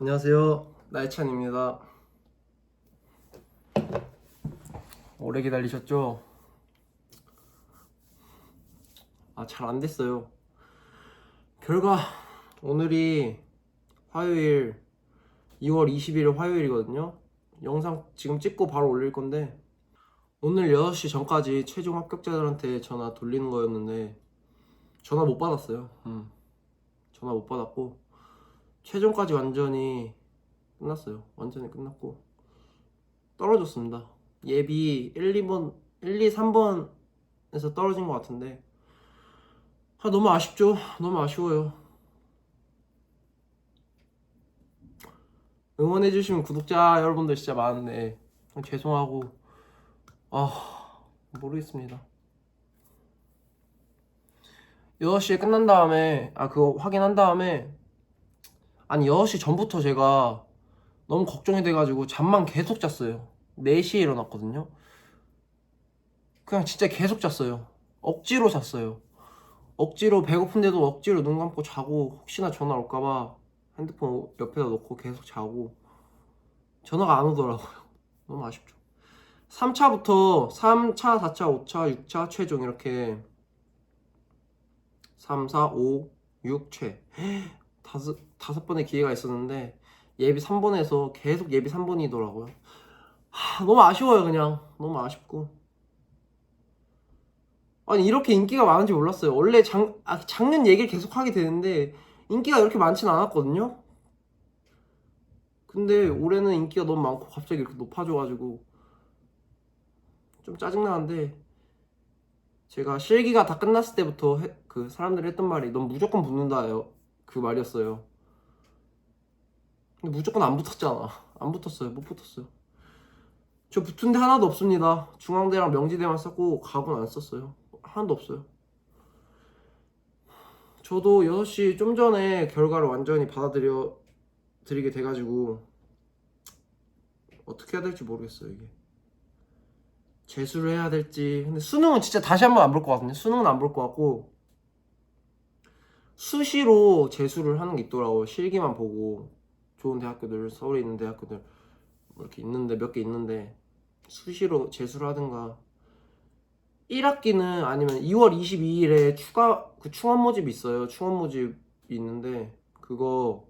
안녕하세요. 나이찬입니다. 오래 기다리셨죠? 아, 잘 안 됐어요. 결과, 오늘이 화요일, 2월 20일 화요일이거든요. 영상 지금 찍고 바로 올릴 건데, 오늘 6시 전까지 최종 합격자들한테 전화 돌리는 거였는데, 전화 못 받았어요. 음. 전화 못 받았고, 최종까지 완전히 끝났어요. 완전히 끝났고 떨어졌습니다. 예비 1, 2번, 1, 2, 3번에서 떨어진 것 같은데 아 너무 아쉽죠. 너무 아쉬워요. 응원해주시는 구독자 여러분들 진짜 많은데 죄송하고 아 모르겠습니다. 6시에 끝난 다음에 아 그거 확인한 다음에 아니 6시 전부터 제가 너무 걱정이 돼가지고 잠만 계속 잤어요 4시에 일어났거든요. 그냥 진짜 계속 잤어요. 억지로 잤어요. 억지로 배고픈데도 억지로 눈 감고 자고 혹시나 전화 올까봐 핸드폰 옆에다 놓고 계속 자고 전화가 안 오더라고요. 너무 아쉽죠. 3차부터 3차, 4차, 5차, 6차 최종 이렇게 3, 4, 5, 6, 최. 다섯, 다섯 번의 기회가 있었는데 예비 3번에서 계속 예비 3번이더라고요. 하, 너무 아쉬워요, 그냥. 너무 아쉽고. 아니, 이렇게 인기가 많은지 몰랐어요. 원래 작, 아, 작년 얘기를 계속 하게 되는데 인기가 이렇게 많진 않았거든요. 근데 올해는 인기가 너무 많고 갑자기 이렇게 높아져가지고 좀 짜증나는데 제가 실기가 다 끝났을 때부터 해- 그 사람들이 했던 말이 넌 무조건 붙는다요. 그 말이었어요. 근데 무조건 안 붙었잖아. 안 붙었어요. 못 붙었어요. 저 붙은 데 하나도 없습니다. 중앙대랑 명지대만 썼고 각은 안 썼어요. 하나도 없어요. 저도 6시 좀 전에 결과를 완전히 받아들여 드리게 돼가지고 어떻게 해야 될지 모르겠어요 이게 재수를 해야 될지 근데 수능은 진짜 다시 한번 안 볼 것 같거든요 수능은 안 볼 것 같고 수시로 재수를 하는 게 있더라고요. 실기만 보고 좋은 대학교들 서울에 있는 대학교들 뭐 이렇게 있는데 몇 개 있는데 수시로 재수를 하든가 1학기는 아니면 2월 22일에 추가 그 충원 모집이 있어요. 충원 모집이 있는데 그거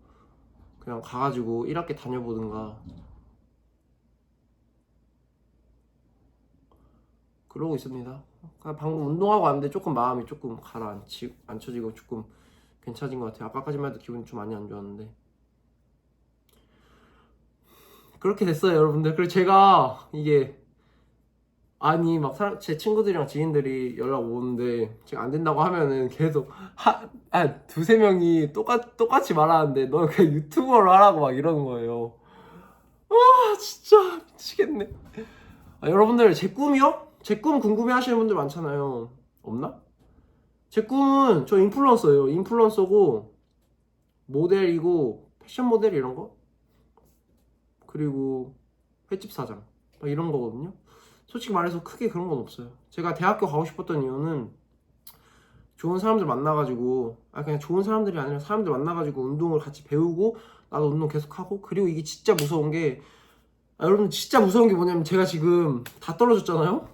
그냥 가가지고 1학기 다녀보든가 그러고 있습니다. 방금 운동하고 왔는데 조금 마음이 조금 가라앉히 앉혀지고 조금 괜찮아진 것 같아요. 아까까지만 해도 기분이 좀 많이 안 좋았는데 그렇게 됐어요, 여러분들. 그리고 제가 이게 아니 막 제 친구들이랑 지인들이 연락 오는데 제가 안 된다고 하면은 계속 하, 아 두세 명이 똑같 똑같이 말하는데 너 그냥 유튜버로 하라고 막 이러는 거예요. 아 진짜 미치겠네. 아, 여러분들 제 꿈이요? 제 꿈 궁금해 하시는 분들 많잖아요. 없나? 제 꿈은 저 인플루언서예요. 인플루언서고 모델이고 패션 모델 이런 거 그리고 횟집 사장 막 이런 거거든요. 솔직히 말해서 크게 그런 건 없어요. 제가 대학교 가고 싶었던 이유는 좋은 사람들 만나가지고 아 그냥 좋은 사람들이 아니라 사람들 만나가지고 운동을 같이 배우고 나도 운동 계속 하고 그리고 이게 진짜 무서운 게 아, 여러분 진짜 무서운 게 뭐냐면 제가 지금 다 떨어졌잖아요.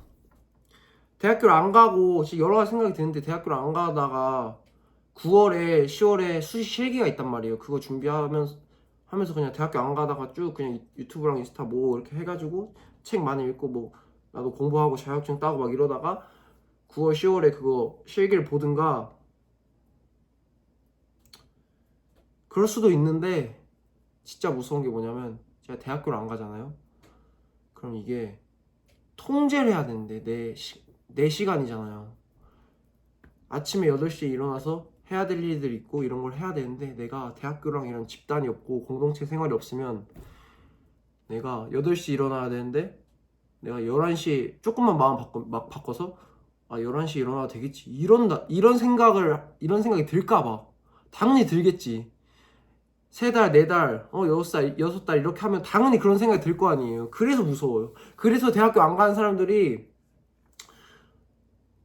대학교를 안 가고 지금 여러 가지 생각이 드는데 대학교를 안 가다가 9월에 10월에 수시 실기가 있단 말이에요. 그거 준비하면서 하면서 그냥 대학교 안 가다가 쭉 그냥 유튜브랑 인스타 뭐 이렇게 해가지고 책 많이 읽고 뭐 나도 공부하고 자격증 따고 막 이러다가 9월 10월에 그거 실기를 보든가 그럴 수도 있는데 진짜 무서운 게 뭐냐면 제가 대학교를 안 가잖아요. 그럼 이게 통제를 해야 되는데 내, 시, 내 시간이잖아요. 아침에 8시에 일어나서 해야 될 일들이 있고 이런 걸 해야 되는데 내가 대학교랑 이런 집단이 없고 공동체 생활이 없으면 내가 8시 일어나야 되는데 내가 11시에 조금만 마음 바꿔, 막 바꿔서 아 11시에 일어나도 되겠지 이런다 이런 생각을 이런 생각이 들까봐 당연히 들겠지 세 달, 네 달, 어, 여섯 살, 여섯 달 이렇게 하면 당연히 그런 생각이 들 거 아니에요. 그래서 무서워요. 그래서 대학교 안 가는 사람들이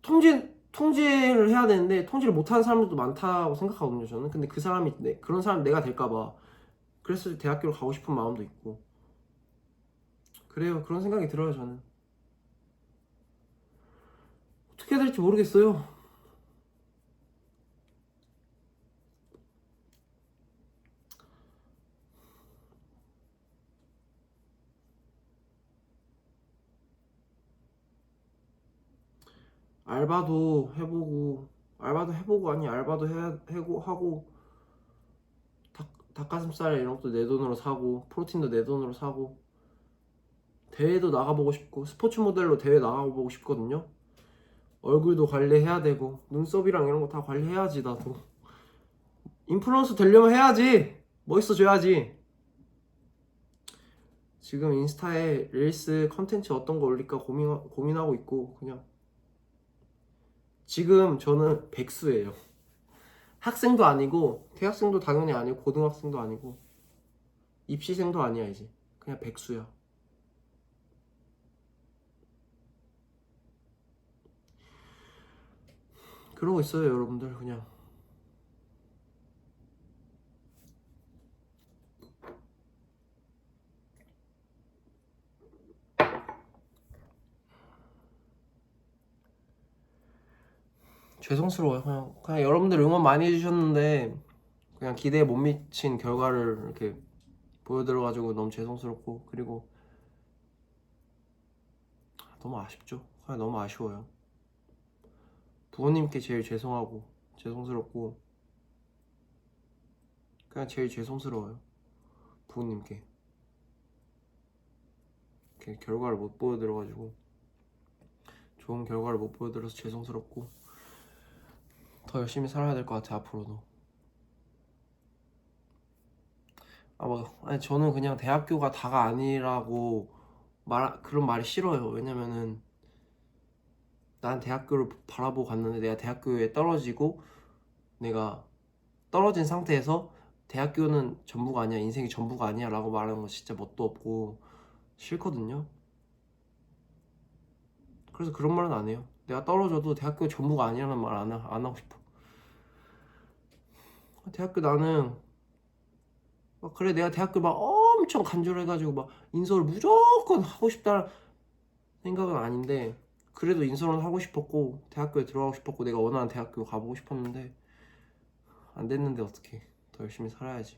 통제, 통제를 해야 되는데 통제를 못 하는 사람들도 많다고 생각하거든요, 저는. 근데 그 사람이, 내- 그런 사람 내가 될까봐. 그래서 대학교를 가고 싶은 마음도 있고. 그래요. 그런 생각이 들어요, 저는. 어떻게 해야 될지 모르겠어요. 알바도 해보고 알바도 해보고 아니 알바도 해야 해고 하고 닭, 닭가슴살 이런 것도 내 돈으로 사고 프로틴도 내 돈으로 사고 대회도 나가보고 싶고 스포츠 모델로 대회 나가보고 싶거든요. 얼굴도 관리해야 되고 눈썹이랑 이런 거 다 관리해야지 나도. 인플루언서 되려면 해야지! 멋있어져야지! 지금 인스타에 릴스 컨텐츠 어떤 거 올릴까 고민, 고민하고 있고 그냥 지금 저는 백수예요. 학생도 아니고 대학생도 당연히 아니고 고등학생도 아니고 입시생도 아니야 이제 그냥 백수야. 그러고 있어요 여러분들 그냥 죄송스러워요. 그냥, 그냥 여러분들 응원 많이 해주셨는데 그냥 기대에 못 미친 결과를 이렇게 보여드려가지고 너무 죄송스럽고 그리고 너무 아쉽죠. 그냥 너무 아쉬워요. 부모님께 제일 죄송하고 죄송스럽고 그냥 제일 죄송스러워요. 부모님께 결과를 못 보여드려가지고 좋은 결과를 못 보여드려서 죄송스럽고 더 열심히 살아야 될 것 같아 앞으로도. 아, 뭐, 아니 저는 그냥 대학교가 다가 아니라고 말 그런 말이 싫어요. 왜냐면은 난 대학교를 바라보고 갔는데 내가 대학교에 떨어지고 내가 떨어진 상태에서 대학교는 전부가 아니야, 인생이 전부가 아니야 라고 말하는 거 진짜 멋도 없고 싫거든요. 그래서 그런 말은 안 해요. 내가 떨어져도 대학교 전부가 아니라는 말 안 안 하고 싶어. 대학교 나는 막 그래 내가 대학교 막 엄청 간절해가지고 막 인서울 무조건 하고 싶다는 생각은 아닌데 그래도 인서울은 하고 싶었고 대학교에 들어가고 싶었고 내가 원하는 대학교 가보고 싶었는데 안 됐는데 어떻게 더 열심히 살아야지.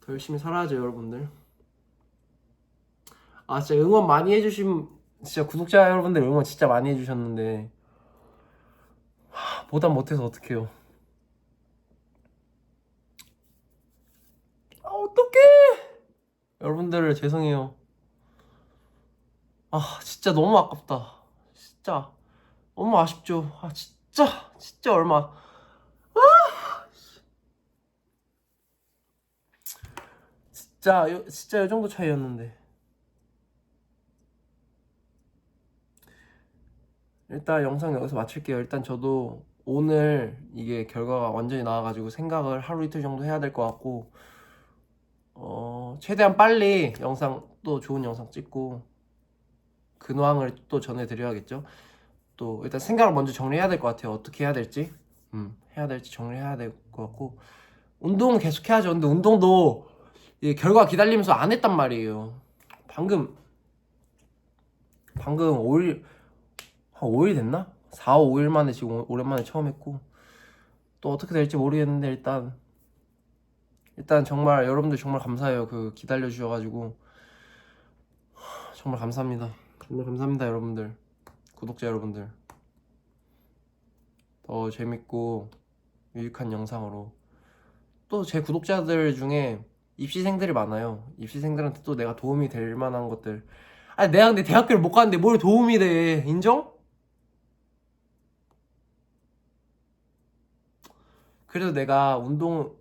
더 열심히 살아야죠 여러분들. 아 진짜 응원 많이 해주신 진짜 구독자 여러분들 응원 진짜 많이 해주셨는데 하, 보답 못해서 어떡해요? 아 어떡해! 여러분들 죄송해요. 아 진짜 너무 아깝다. 진짜. 너무 아쉽죠. 아 진짜. 진짜 얼마. 아! 진짜 요, 진짜 이 정도 차이였는데. 일단 영상 여기서 마칠게요. 일단 저도 오늘 이게 결과가 완전히 나와가지고 생각을 하루 이틀 정도 해야 될 것 같고, 어, 최대한 빨리 영상, 또 좋은 영상 찍고, 근황을 또 전해드려야겠죠? 또 일단 생각을 먼저 정리해야 될 것 같아요. 어떻게 해야 될지. 음, 해야 될지 정리해야 될 것 같고, 운동은 계속 해야죠. 근데 운동도 이 결과 기다리면서 안 했단 말이에요. 방금, 방금 5일, 한 5일 됐나? 4, 5일 만에 지금 오- 오랜만에 처음 했고 또 어떻게 될지 모르겠는데 일단 일단 정말 여러분들 정말 감사해요. 그 기다려 주셔가지고. 정말 감사합니다. 정말 감사합니다 여러분들. 구독자 여러분들. 더 재밌고 유익한 영상으로. 또 제 구독자들 중에 입시생들이 많아요. 입시생들한테 또 내가 도움이 될 만한 것들. 아니 내가 근데 대학교를 못 가는데 뭘 도움이 돼? 인정? 그래도 내가 운동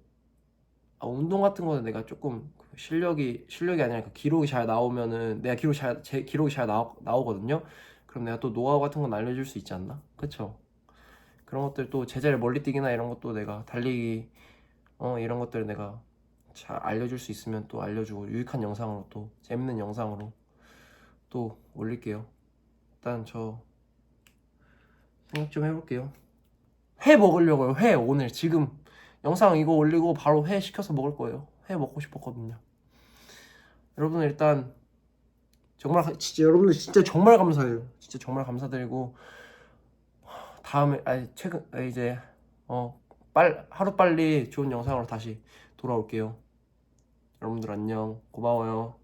아, 운동 같은 거는 내가 조금 실력이 실력이 아니라 그 기록이 잘 나오면은 내가 기록 잘제 기록이 잘 나오, 나오거든요. 그럼 내가 또 노하우 같은 건 알려줄 수 있지 않나? 그쵸? 그런 것들 또 제자리 멀리 뛰기나 이런 것도 내가 달리기 어 이런 것들 내가 잘 알려줄 수 있으면 또 알려주고 유익한 영상으로 또 재밌는 영상으로 또 올릴게요. 일단 저 생각 좀 해볼게요. 회 먹으려고요. 회 오늘 지금 영상 이거 올리고 바로 회 시켜서 먹을 거예요. 회 먹고 싶었거든요. 여러분 일단 정말 가- 진짜 여러분들 진짜 정말 감사해요. 진짜 정말 감사드리고 다음에 아니 최근 아, 이제 어 빨 하루 빨리 좋은 영상으로 다시 돌아올게요. 여러분들 안녕 고마워요.